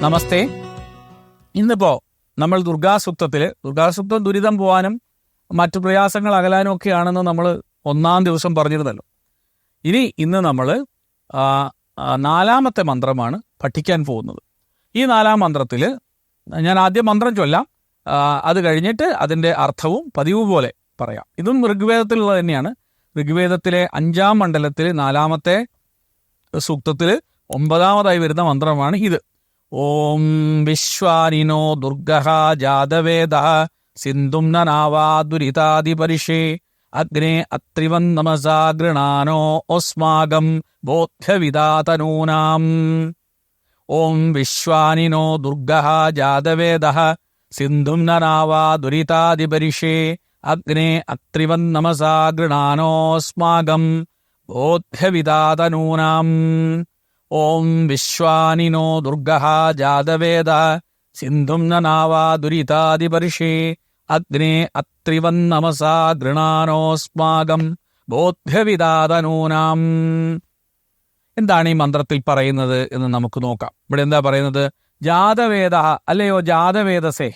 നമസ്തേ. ഇന്നിപ്പോ നമ്മൾ ദുർഗാസുപ്തത്തിൽ ദുർഗാസുപ്തം ദുരിതം പോവാനും മറ്റു പ്രയാസങ്ങൾ അകലാനും ഒക്കെയാണെന്ന് നമ്മൾ ഒന്നാം ദിവസം പറഞ്ഞിരുന്നല്ലോ. ഇനി ഇന്ന് നമ്മൾ നാലാമത്തെ മന്ത്രമാണ് പഠിക്കാൻ പോകുന്നത്. ഈ നാലാം മന്ത്രത്തിൽ ഞാൻ ആദ്യം മന്ത്രം ചൊല്ലാം. അത് കഴിഞ്ഞിട്ട് അതിന്റെ അർത്ഥവും പതിവ് പോലെ പറയാം. ഇതും ഋഗ്വേദത്തിലുള്ളത് തന്നെയാണ്. ഋഗ്വേദത്തിലെ അഞ്ചാം മണ്ഡലത്തിൽ നാലാമത്തെ സൂക്തത്തിൽ ഒമ്പതാമതായി വരുന്ന മന്ത്രമാണ് ഇത്. ॐ विश्वानिनो दुर्गः जादवेदः सिन्धुम् ननावादुरितादिपरिषे अग्ने अत्रिवन्नमसा गृणानो अस्मागम् बोध्यविदातनूनाम्। ॐ विश्वानिनो दुर्गः जादवेदः सिन्धुं ननावा दुरितादिपरिषे अग्ने अत्रिवन्नमसा गृणानोऽस्मागम् बोध्यविदातनूनाम्। ഓം വിശ്വാനിനോ ദുർഗ ജാതവേദ സിന്ധും നനാവാ ദുരിതാതിപരിഷേ അഗ്നേ അത്രിവൻ നമസാ ഗൃണാനോസ്മാകം ബോധ്യവിദാതനൂനാം. എന്താണ് ഈ മന്ത്രത്തിൽ പറയുന്നത് എന്ന് നമുക്ക് നോക്കാം. ഇവിടെ എന്താ പറയുന്നത്? ജാതവേദ അല്ലയോ ജാതവേദസേ?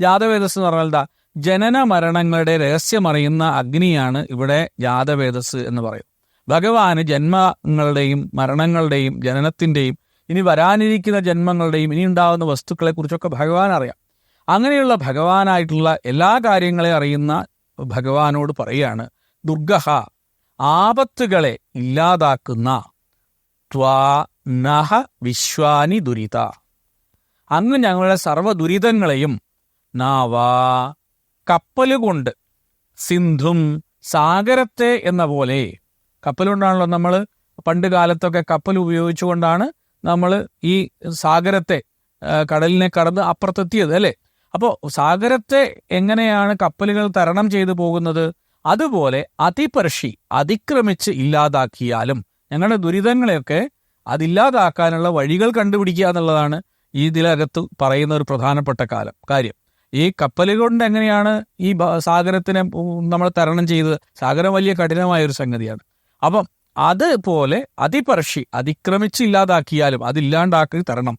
ജാതവേദസ് എന്ന് പറഞ്ഞാൽ എന്താ? ജനന മരണങ്ങളുടെ രഹസ്യമറിയുന്ന അഗ്നിയാണ് ഇവിടെ ജാതവേദസ് എന്ന് പറയും ഭഗവാന് ജന്മങ്ങളുടെയും മരണങ്ങളുടെയും ജനനത്തിന്റെയും ഇനി വരാനിരിക്കുന്ന ജന്മങ്ങളുടെയും ഇനി ഉണ്ടാകുന്ന വസ്തുക്കളെക്കുറിച്ചൊക്കെ ഭഗവാൻ അറിയാം. അങ്ങനെയുള്ള ഭഗവാനായിട്ടുള്ള എല്ലാ കാര്യങ്ങളെ അറിയുന്ന ഭഗവാനോട് പറയാണ് ദുർഗഹ ആപത്തുകളെ ഇല്ലാതാക്കുന്ന ത്വാ നഹ വിശ്വാനി ദുരിത. അങ്ങ് ഞങ്ങളുടെ സർവ ദുരിതങ്ങളെയും നാവാ കപ്പലുകൊണ്ട് സിന്ധും സാഗരത്തെ എന്ന പോലെ കപ്പലുകൊണ്ടാണല്ലോ നമ്മൾ പണ്ട് കാലത്തൊക്കെ കപ്പൽ ഉപയോഗിച്ചുകൊണ്ടാണ് നമ്മൾ ഈ സാഗരത്തെ കടലിനെ കടന്ന് അപ്പുറത്തെത്തിയത് അല്ലേ? അപ്പോൾ സാഗരത്തെ എങ്ങനെയാണ് കപ്പലുകൾ തരണം ചെയ്തു പോകുന്നത്? അതുപോലെ അതിപർഷി അതിക്രമിച്ച് ഇല്ലാതാക്കിയാലും ഞങ്ങളുടെ ദുരിതങ്ങളെയൊക്കെ അതില്ലാതാക്കാനുള്ള വഴികൾ കണ്ടുപിടിക്കുക എന്നുള്ളതാണ് ഇതിലകത്ത് പറയുന്ന ഒരു പ്രധാനപ്പെട്ട കാലം കാര്യം. ഈ കപ്പലുകൾ കൊണ്ട് എങ്ങനെയാണ് ഈ സാഗരത്തിനെ നമ്മൾ തരണം ചെയ്തത്? സാഗരം വലിയ കഠിനമായ ഒരു സംഗതിയാണ്. അപ്പം അതുപോലെ അതിപർഷി അതിക്രമിച്ച് ഇല്ലാതാക്കിയാലും അതില്ലാണ്ടാക്കി തരണം.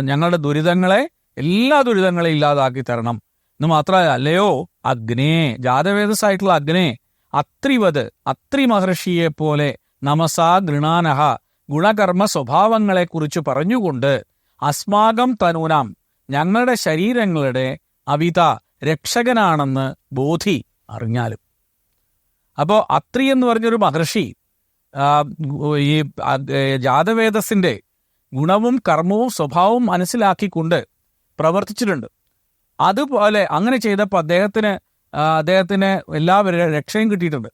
ഞങ്ങളുടെ ദുരിതങ്ങളെ എല്ലാ ദുരിതങ്ങളെ ഇല്ലാതാക്കി തരണം. എന്ന് മാത്രമല്ല അല്ലയോ അഗ്നേ ജാതവേദസായിട്ടുള്ള അഗ്നേ അത്രിവത് അത്രി മഹർഷിയെ പോലെ നമസാ ഗൃണാനഹ ഗുണകർമ്മ സ്വഭാവങ്ങളെക്കുറിച്ച് പറഞ്ഞുകൊണ്ട് അസ്മാകം തനൂനാം ഞങ്ങളുടെ ശരീരങ്ങളുടെ അവിത രക്ഷകനാണെന്ന് ബോധി അറിഞ്ഞാലും. അപ്പോ അത്രി എന്ന് പറഞ്ഞൊരു മഹർഷി ഈ ജാതവേദസിന്റെ ഗുണവും കർമ്മവും സ്വഭാവവും മനസ്സിലാക്കിക്കൊണ്ട് പ്രവർത്തിച്ചിട്ടുണ്ട്. അതുപോലെ അങ്ങനെ ചെയ്തപ്പോൾ അദ്ദേഹത്തിന് അദ്ദേഹത്തിന് എല്ലാവരുടെ രക്ഷയും കിട്ടിയിട്ടുണ്ട്.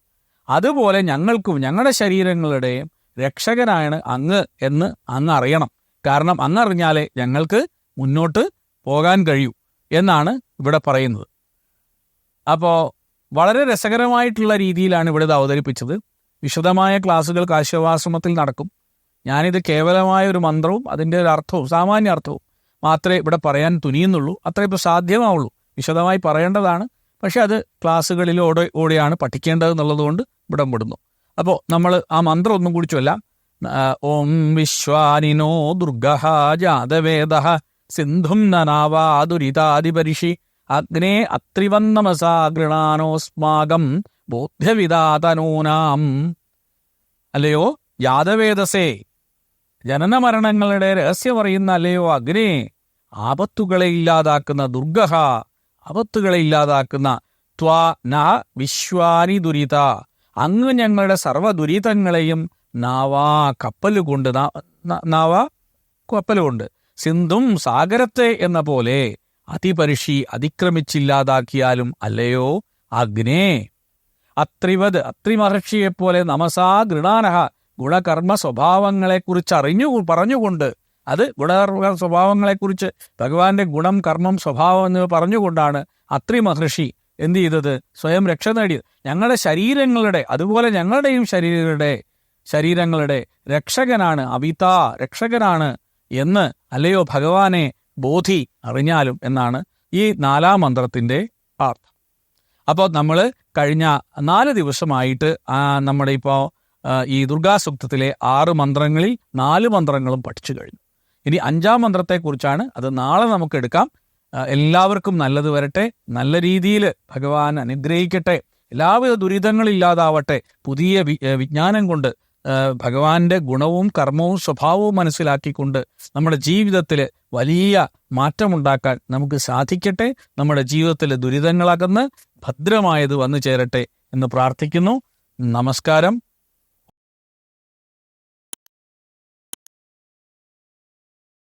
അതുപോലെ ഞങ്ങൾക്കും ഞങ്ങളുടെ ശരീരങ്ങളുടെയും രക്ഷകനാണ് അങ്ങ് എന്ന് അങ്ങ് അറിയണം. കാരണം അങ്ങ് അറിഞ്ഞാലേ ഞങ്ങൾക്ക് മുന്നോട്ട് പോകാൻ കഴിയൂ എന്നാണ് ഇവിടെ പറയുന്നത്. അപ്പോൾ വളരെ രസകരമായിട്ടുള്ള രീതിയിലാണ് ഇവിടെ ഇത് അവതരിപ്പിച്ചത്. വിശദമായ ക്ലാസ്സുകൾ കാശ്യവാശ്രമത്തിൽ നടക്കും. ഞാനിത് കേവലമായ ഒരു മന്ത്രവും അതിന്റെ ഒരു അർത്ഥവും സാമാന്യ അർത്ഥവും മാത്രമേ ഇവിടെ പറയാൻ തുനിയുന്നുള്ളൂ. അത്ര ഇപ്പോൾ സാധ്യമാവുള്ളൂ. വിശദമായി പറയേണ്ടതാണ്. പക്ഷെ അത് ക്ലാസ്സുകളിലൂടെ ഓടെയാണ് പഠിക്കേണ്ടത് എന്നുള്ളതുകൊണ്ട് ഇവിടം വിടുന്നു അപ്പോൾ നമ്മൾ ആ മന്ത്രം ഒന്നും കൂടി ചൊല്ലാം. ഓം വിശ്വാനിനോ ദുർഗഹ ജാതവേദ സിന്ധും നനാവാ ദുരിതാദിപരിഷി അഗ്നേ അത്രിവന്നമസാ ഗൃണാനോസ്മാകം ബോധ്യവിദാതനൂനാം. അല്ലയോ? യാദവേദസേ ജനനമരണങ്ങളുടെ രഹസ്യം അറിയുന്ന അല്ലയോ അഗ്നേ? ആപത്തുകളെ ഇല്ലാതാക്കുന്ന ദുർഗഹ ആപത്തുകളെ ഇല്ലാതാക്കുന്ന ത്വാ ന വിശ്വാനി ദുരിത. അങ്ങ് ഞങ്ങളുടെ സർവ ദുരിതങ്ങളെയും നാവാ കപ്പൽ കൊണ്ട് നാവാ നാവാ കപ്പലുകൊണ്ട് സിന്ധും സാഗരത്തെ എന്ന പോലെ അതിപരിഷി അതിക്രമിച്ചില്ലാതാക്കിയാലും അല്ലയോ? അഗ്നേ. അത്രിവത് അത്രിമഹർഷിയെപ്പോലെ നമസാ ഗൃണാനഹ ഗുണകർമ്മ സ്വഭാവങ്ങളെക്കുറിച്ച് അറിഞ്ഞു പറഞ്ഞുകൊണ്ട് അത് ഗുണകർമ്മ സ്വഭാവങ്ങളെക്കുറിച്ച് ഭഗവാന്റെ ഗുണം കർമ്മം സ്വഭാവം എന്ന് പറഞ്ഞുകൊണ്ടാണ് അത്രി മഹർഷി എന്ത് ചെയ്തത്? സ്വയം രക്ഷ നേടിയത്. ഞങ്ങളുടെ ശരീരങ്ങളുടെ അതുപോലെ ഞങ്ങളുടെയും ശരീരങ്ങളുടെ ശരീരങ്ങളുടെ രക്ഷകനാണ് അവിത രക്ഷകനാണ് എന്ന് അല്ലയോ ഭഗവാനെ? ബോധി അറിഞ്ഞാലും എന്നാണ് ഈ നാലാം മന്ത്രത്തിന്റെ അർത്ഥം. അപ്പോൾ നമ്മൾ കഴിഞ്ഞ നാല് ദിവസമായിട്ട് നമ്മുടെ ഇപ്പോൾ ഈ ദുർഗാസുക്തത്തിലെ ആറ് മന്ത്രങ്ങളിൽ നാല് മന്ത്രങ്ങളും പഠിച്ചു കഴിഞ്ഞു. ഇനി അഞ്ചാം മന്ത്രത്തെക്കുറിച്ചാണ് അത് നാളെ നമുക്ക് എടുക്കാം. എല്ലാവർക്കും നല്ലത് വരട്ടെ നല്ല രീതിയിൽ ഭഗവാൻ അനുഗ്രഹിക്കട്ടെ എല്ലാവിധ ദുരിതങ്ങളില്ലാതാവട്ടെ പുതിയ വിജ്ഞാനം കൊണ്ട് ഭഗവാന്റെ ഗുണവും കർമ്മവും സ്വഭാവവും മനസ്സിലാക്കിക്കൊണ്ട് നമ്മുടെ ജീവിതത്തിൽ വലിയ മാറ്റമുണ്ടാക്കാൻ നമുക്ക് സാധിക്കട്ടെ. നമ്മുടെ ജീവിതത്തിലെ ദുരിതങ്ങളകന്ന് ഭദ്രമായത് വന്നു ചേരട്ടെ എന്ന് പ്രാർത്ഥിക്കുന്നു. നമസ്കാരം.